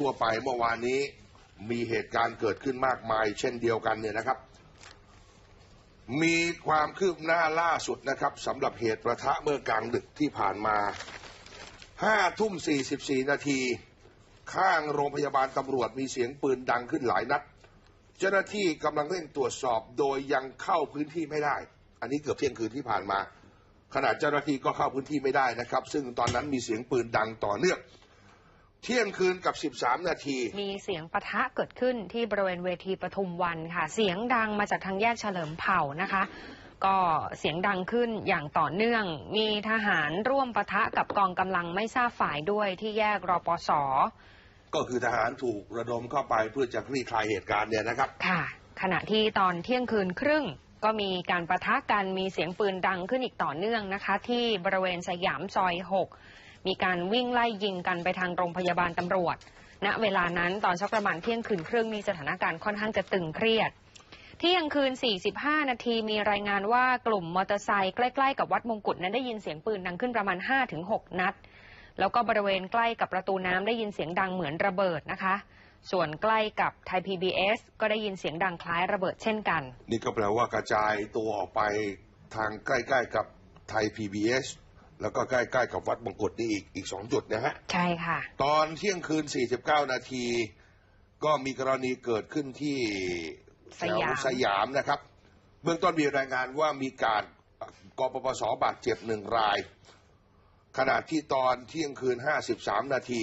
ทั่ว ๆ ไปเมื่อวานนี้มีเหตุการณ์เกิดขึ้นมากมาย เช่นเดียวกันเนี่ยนะครับ มีความคืบหน้าล่าสุดนะครับสำหรับเหตุประทะเมื่อกลางดึกที่ผ่านมา5ทุ่ม44 นาที ข้างโรงพยาบาลตำรวจมีเสียงปืนดังขึ้นหลายนัด เจ้าหน้าที่กำลังเร่งตรวจสอบโดยยังเข้าพื้นที่ไม่ได้ อันนี้เกือบเที่ยงคืนที่ผ่านมาขณะเจ้าหน้าที่ก็เข้าพื้นที่ไม่ได้นะครับ ซึ่งตอนนั้นมีเสียงปืนดังต่อเนื่อง เที่ยงคืนกับ 13 นาที มีเสียงปะทะเกิดขึ้นที่บริเวณเวทีปทุมวันค่ะ เสียงดังมาจากทางแยกเฉลิมเผ่านะคะ ก็เสียงดังขึ้นอย่างต่อเนื่อง มีทหารร่วมปะทะกับกองกำลังไม่ทราบฝ่ายด้วยที่แยกรปส ก็คือทหารถูกระดมเข้าไปเพื่อจะคลี่คลายเหตุการณ์เนี่ยนะครับ ค่ะ ขณะที่ตอนเที่ยงคืนครึ่ง ก็มีการประทะกันมีเสียงปืนดังขึ้นอีกต่อเนื่องนะคะ ที่บริเวณสยามซอย 6 มีการวิ่งไล่ยิงกันไปทางโรงพยาบาลตำรวจ ณ เวลานั้นตอนสักประมาณเที่ยงคืนครึ่งมีสถานการณ์ค่อนข้างจะตึงเครียด เที่ยงคืน 45 นาทีมีรายงานว่ากลุ่มมอเตอร์ไซค์ใกล้ๆกับวัดมงกุฎนั้นได้ยินเสียงปืนดังขึ้นประมาณ 5-6 นัด แล้วก็บริเวณใกล้กับประตูน้ำได้ยินเสียงดังเหมือนระเบิดนะคะส่วนใกล้กับไทย PBS ก็ได้ยินเสียงดังคล้ายระเบิดเช่นกัน นี่ก็แปลว่ากระจายตัวออกไปทางใกล้ ๆ กับไทย PBS แล้วก็ใกล้ๆกับวัดมงกุฎนี่อีกอีกสองจุดนะฮะ ใช่ค่ะ ตอนเที่ยงคืน 49 นาที ก็มีกรณีเกิดขึ้นที่แถสวยามสยามนะครับ เบื้องต้นมีรายงานว่ามีการกปปสบาดเจ็บหนึ่งราย ขณะที่ตอนเที่ยงคืน 53 นาที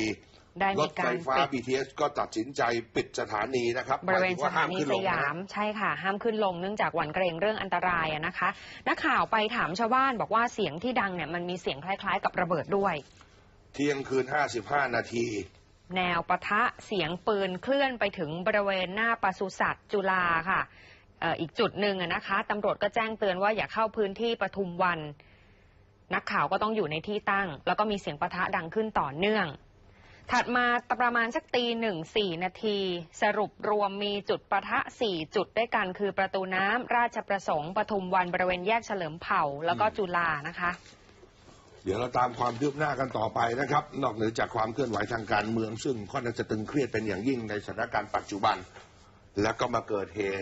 ได้รมีถกาไฟรฟ้า ปิด BTS ก็ตัดสินใจปิดสถานีนะครับบริเวณหมยถึงสว่าถาห้ามนีขึ้นสลงนะ ยามใช่ค่ะ ห้ามขึ้นลงเนื่องจากหวั่นเกรงเรื่องอันตรายอะนะคะนักข่าวไปถามชาวบ้านบอกว่าเสียงที่ดังเนี่ยมันมีเสียงคล้ายๆ กับระเบิดด้วย เที่ยงคืน 55 นาที แนวปะทะเสียงปืนเคลื่อนไปถึงบริเวณหน้าปศุสัตว์จุฬาค่ะเอ่ออีกจุดหนึ่งอะนะคะตำรวจก็แจ้งเตือนว่าอย่าเข้าพื้นที่ปทุมวัน นักข่าวก็ต้องอยู่ในที่ตั้ง แล้วก็มีเสียงปะทะดังขึ้นต่อเนื่อง ถัดมาประมาณสักตีหนึ่งสี่นาที สรุปรวมมีจุดประทะสี่จุดด้วยกันคือประตูน้ำราชประสงค์ปทุมวันบริเวณแยกเฉลิมเผ่าแล้วก็จุฬานะคะเดี๋ยวเราตามความคืบหน้ากันต่อไปนะครับ นอกเหนือจากความเคลื่อนไหวทางการเมือง ซึ่งค่อนข้างจะตึงเครียดเป็นอย่างยิ่งในสถานการณ์ปัจจุบัน แล้วก็มาเกิดเหตุ